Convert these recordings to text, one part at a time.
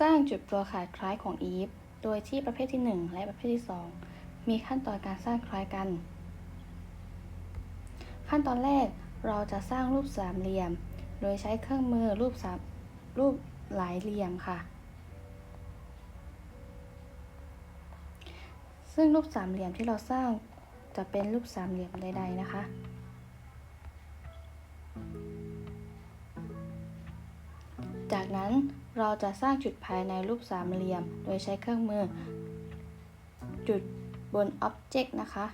สร้างจุดตัวขาดคล้ายของอีฟ โดยที่ประเภทที่ 1 และประเภทที่ 2 มีขั้นตอนการสร้างคล้ายกัน ขั้นตอนแรกเราจะสร้างรูปสามเหลี่ยม โดยใช้เครื่องมือรูปสามรูปหลายเหลี่ยมค่ะ ซึ่งรูปสามเหลี่ยมที่เราสร้างจะเป็นรูปสามเหลี่ยมใด ๆ นะคะ จากนั้น เราจะสร้างจุดภายในรูปสามเหลี่ยม โดยใช้เครื่องมือ จุดบนอ็อบเจกต์นะคะ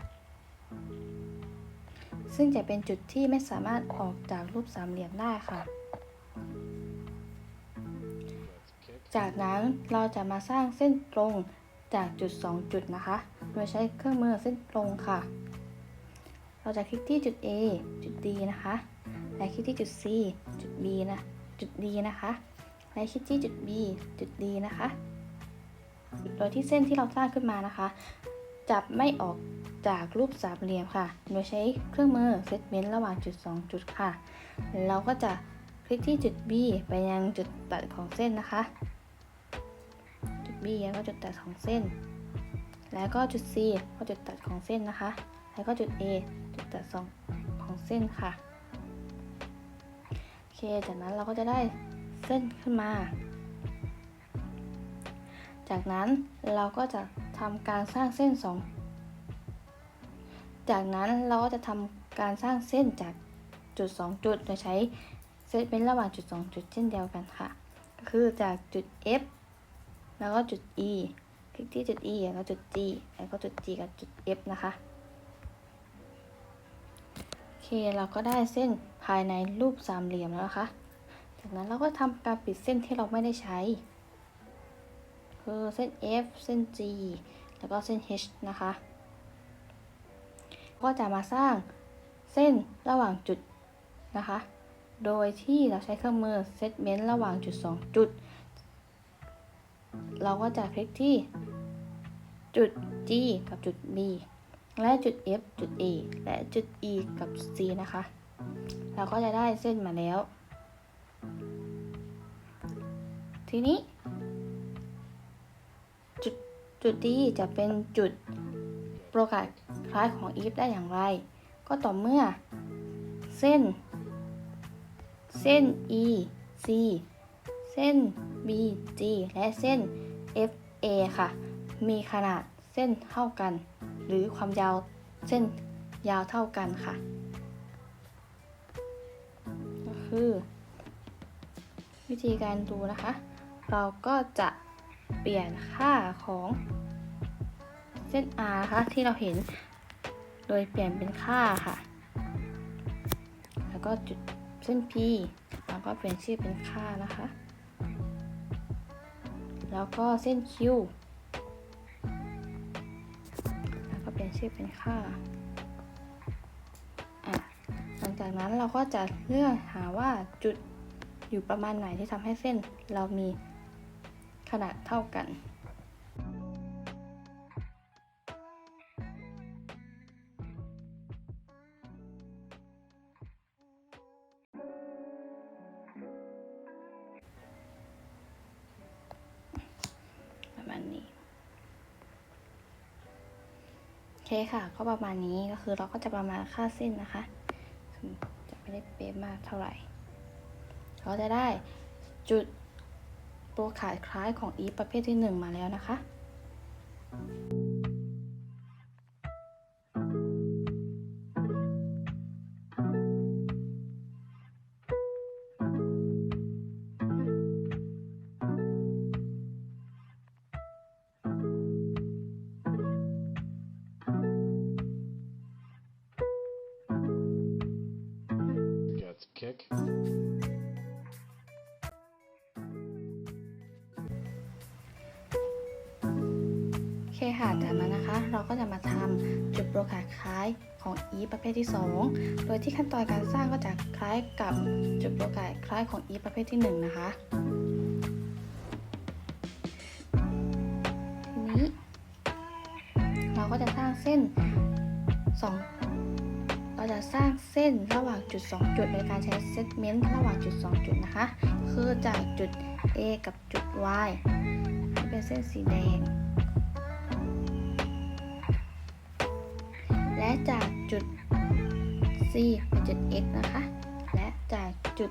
ซึ่งจะเป็นจุดที่ไม่สามารถออกจากรูปสามเหลี่ยมได้ค่ะ จากนั้นเราจะมาสร้างเส้นตรงจากจุด 2 จุดนะคะ โดยใช้เครื่องมือเส้นตรงค่ะ เราจะคลิกที่จุด A จุด D นะคะ และคลิกที่จุด C จุด B นะ จุด D นะคะ และคลิกที่จุด B จุด D นะคะโดยที่เส้นที่เราสร้างขึ้นมานะคะจะไม่ออกจากรูปสามเหลี่ยมค่ะ โดยใช้เครื่องมือเซตเมนต์ระหว่างจุด 2 จุดค่ะ เราก็จะคลิกที่จุด B ไปยังจุดตัดของเส้นนะคะ จุด B แล้วก็จุดตัดของเส้น แล้วก็จุด C ก็จุดตัดของเส้นนะคะ แล้วก็จุด A จุดตัดสองของเส้นค่ะ โอเค จากนั้นเราก็จะได้ เส้นขึ้นมา จากนั้นเราก็จะทำการสร้างเส้นสองจากนั้นเราก็จะทำการสร้างเส้นจากจุด 2 จุดโดยใช้เซตเป็นระหว่างจุด 2 จุดเช่นเดียวกันค่ะ ก็คือจากจุด F แล้วก็จุด E คลิกที่จุด E แล้วก็จุด G แล้วก็จุด G กับจุด F นะคะ โอเค เราก็ได้เส้นภายในรูปสามเหลี่ยมแล้วนะคะ จากนั้นเราก็ทำการปิดเส้นที่เราไม่ได้ใช้ คือเส้น F เส้น G แล้วก็เส้น H นะคะ ก็จะมาสร้างเส้นระหว่างจุดนะคะ โดยที่เราใช้เครื่องมือ Segment ระหว่างจุด 2 จุด เราก็จะคลิกที่จุด G กับจุด B และจุด F จุด A และจุด E กับ C นะคะ เราก็จะได้เส้นมาแล้ว ทีนี้ จุดจุด D จะเป็นจุดโปรกาสคล้ายของ if ได้อย่างไร ก็ต่อเมื่อ เส้น เส้น E C เส้น B G และเส้น F A ค่ะ มีขนาดเส้นเท่ากัน หรือความยาวเส้นยาวเท่ากันค่ะ ก็คือ วิธีการดูนะคะ เราก็จะเปลี่ยนค่าของเส้น R นะคะที่เราเห็น โดยเปลี่ยนเป็นค่าค่ะ แล้วก็จุดเส้น P เราก็เปลี่ยนชื่อเป็นค่านะคะ แล้วก็เส้น Q แล้วก็เปลี่ยนชื่อเป็นค่าอะหลังจากนั้นเราก็จะเลือกหาว่าจุดอยู่ประมาณไหนที่ทำให้เส้นเรามี ขนาดเท่ากัน ประมาณนี้ โอเคค่ะ ก็ประมาณนี้ก็คือเราก็จะประมาณค่าเส้นนะคะ จะไม่ได้เป๊ะมากเท่าไหร่ เราจะได้จุด ตัวขายคล้ายของอีประเภทที่ 1 มาแล้วนะคะ ค่ะจากนั้นนะคะ เราก็จะมาทำจุดโปรขาดคล้ายของ e ประเภทที่ 2 โดยที่ขั้นตอนการสร้างก็จะคล้ายกับจุดโปรขาดคล้ายของ e ประเภทที่ 1 นะคะทีนี้เราก็จะสร้างเส้น 2 เราจะสร้างเส้นระหว่างจุด 2 จุดโดยการใช้เซตเมนต์ระหว่างจุด 2 จุดนะคะ คือจากจุด A กับจุด Y เป็นเส้นสีแดง C ไปจุด X นะคะ และจากจุด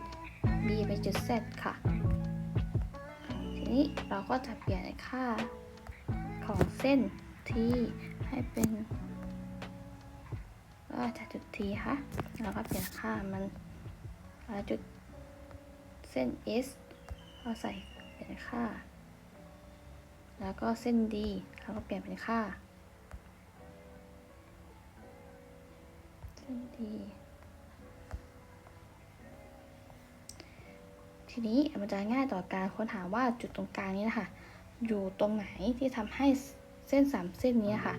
B ไปจุด Z ค่ะ ทีนี้เราก็จะเปลี่ยนค่าของเส้นทีให้เป็นก็จากจุด T ค่ะ เราก็เปลี่ยนค่ามันแล้วจุดเส้น S ก็ใส่เป็นค่า แล้วก็เส้น D เราก็เปลี่ยนเป็นค่า เส้น D ทีนี้มันจะง่ายต่อการค้นหาว่าจุดตรงกลางนี้นะคะ อยู่ตรงไหนที่ทำให้เส้นสามเส้นนี้ค่ะ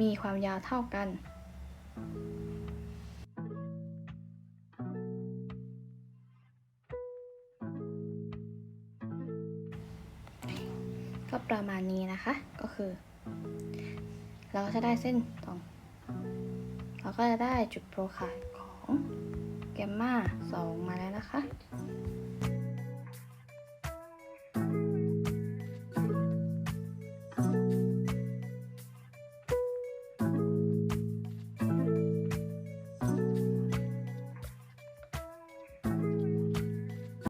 มีความยาวเท่ากันก็ประมาณนี้นะคะ ก็คือ เราก็จะได้เส้น เราก็จะได้จุดโปรไฟล์ของแกมมา2มาแล้วนะคะ